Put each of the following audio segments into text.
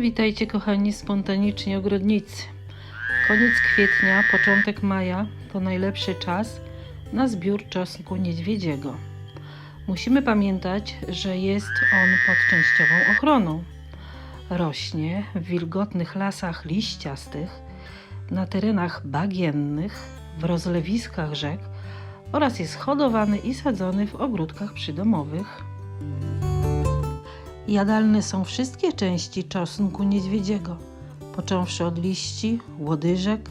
Witajcie kochani spontaniczni ogrodnicy. Koniec kwietnia, początek maja to najlepszy czas na zbiór czosnku niedźwiedziego. Musimy pamiętać, że jest on pod częściową ochroną. Rośnie w wilgotnych lasach liściastych, na terenach bagiennych, w rozlewiskach rzek oraz jest hodowany i sadzony w ogródkach przydomowych. Jadalne są wszystkie części czosnku niedźwiedziego, począwszy od liści, łodyżek,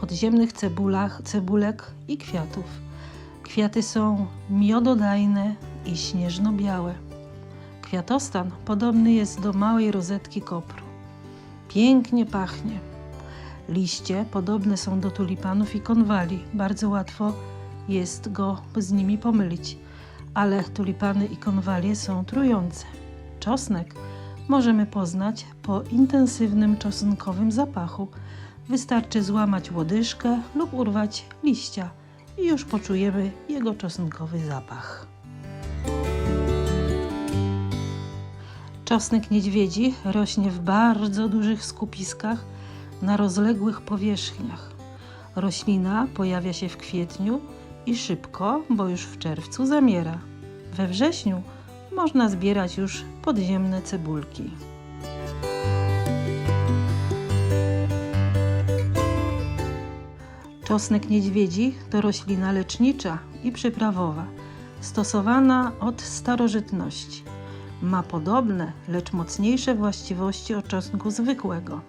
podziemnych cebulach, cebulek i kwiatów. Kwiaty są miododajne i śnieżno-białe. Kwiatostan podobny jest do małej rozetki kopru. Pięknie pachnie. Liście podobne są do tulipanów i konwali. Bardzo łatwo jest go z nimi pomylić, ale tulipany i konwalie są trujące. Czosnek możemy poznać po intensywnym czosnkowym zapachu. Wystarczy złamać łodyżkę lub urwać liścia i już poczujemy jego czosnkowy zapach. Czosnek niedźwiedzi rośnie w bardzo dużych skupiskach na rozległych powierzchniach. Roślina pojawia się w kwietniu i szybko, bo już w czerwcu zamiera. We wrześniu można zbierać już podziemne cebulki. Czosnek niedźwiedzi to roślina lecznicza i przyprawowa, stosowana od starożytności. Ma podobne, lecz mocniejsze właściwości od czosnku zwykłego.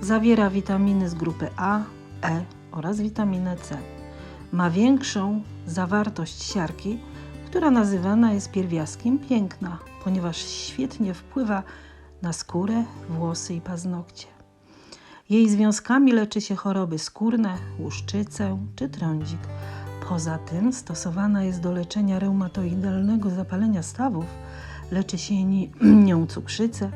Zawiera witaminy z grupy A, E oraz witaminę C. Ma większą zawartość siarki, która nazywana jest pierwiastkiem piękna, ponieważ świetnie wpływa na skórę, włosy i paznokcie. Jej związkami leczy się choroby skórne, łuszczycę czy trądzik. Poza tym stosowana jest do leczenia reumatoidalnego zapalenia stawów, leczy się ni- nią cukrzycę,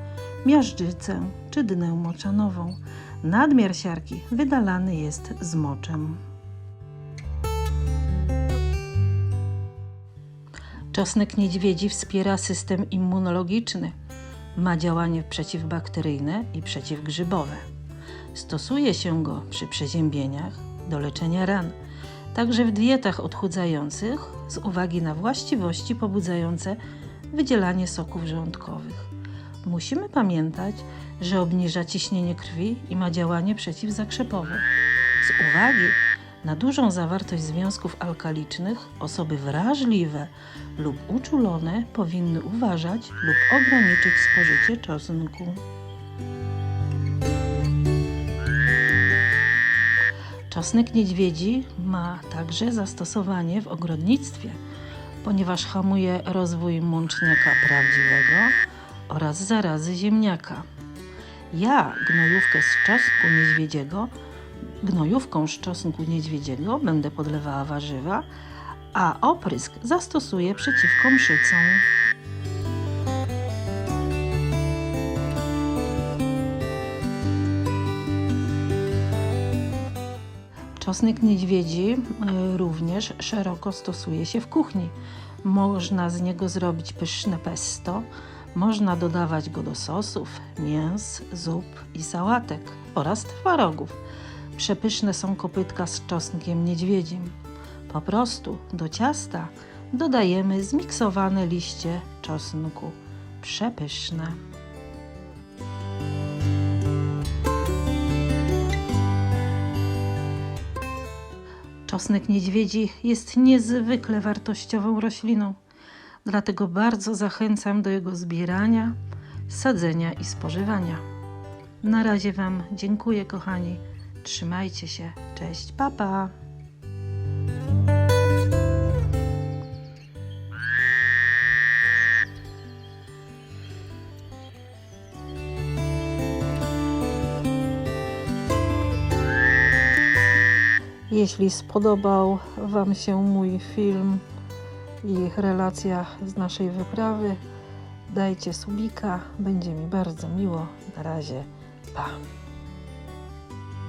miażdżycę czy dnę moczanową. Nadmiar siarki wydalany jest z moczem. Czosnek niedźwiedzi wspiera system immunologiczny. Ma działanie przeciwbakteryjne i przeciwgrzybowe. Stosuje się go przy przeziębieniach do leczenia ran, także w dietach odchudzających z uwagi na właściwości pobudzające wydzielanie soków żołądkowych. Musimy pamiętać, że obniża ciśnienie krwi i ma działanie przeciwzakrzepowe. Z uwagi na dużą zawartość związków alkalicznych osoby wrażliwe lub uczulone powinny uważać lub ograniczyć spożycie czosnku. Czosnek niedźwiedzi ma także zastosowanie w ogrodnictwie, ponieważ hamuje rozwój mączniaka prawdziwego oraz zarazy ziemniaka. Ja gnojówkę z czosnku niedźwiedziego Gnojówką z czosnku niedźwiedziego będę podlewała warzywa, a oprysk zastosuję przeciwko mszycom. Czosnek niedźwiedzi y, również szeroko stosuje się w kuchni. Można z niego zrobić pyszne pesto, można dodawać go do sosów, mięs, zup i sałatek oraz twarogów. Przepyszne są kopytka z czosnkiem niedźwiedzim. Po prostu do ciasta dodajemy zmiksowane liście czosnku. Przepyszne. Czosnek niedźwiedzi jest niezwykle wartościową rośliną, dlatego bardzo zachęcam do jego zbierania, sadzenia i spożywania. Na razie Wam dziękuję, kochani. Trzymajcie się. Cześć, papa. Jeśli spodobał Wam się mój film i relacja z naszej wyprawy, dajcie subika, będzie mi bardzo miło. Na razie, pa.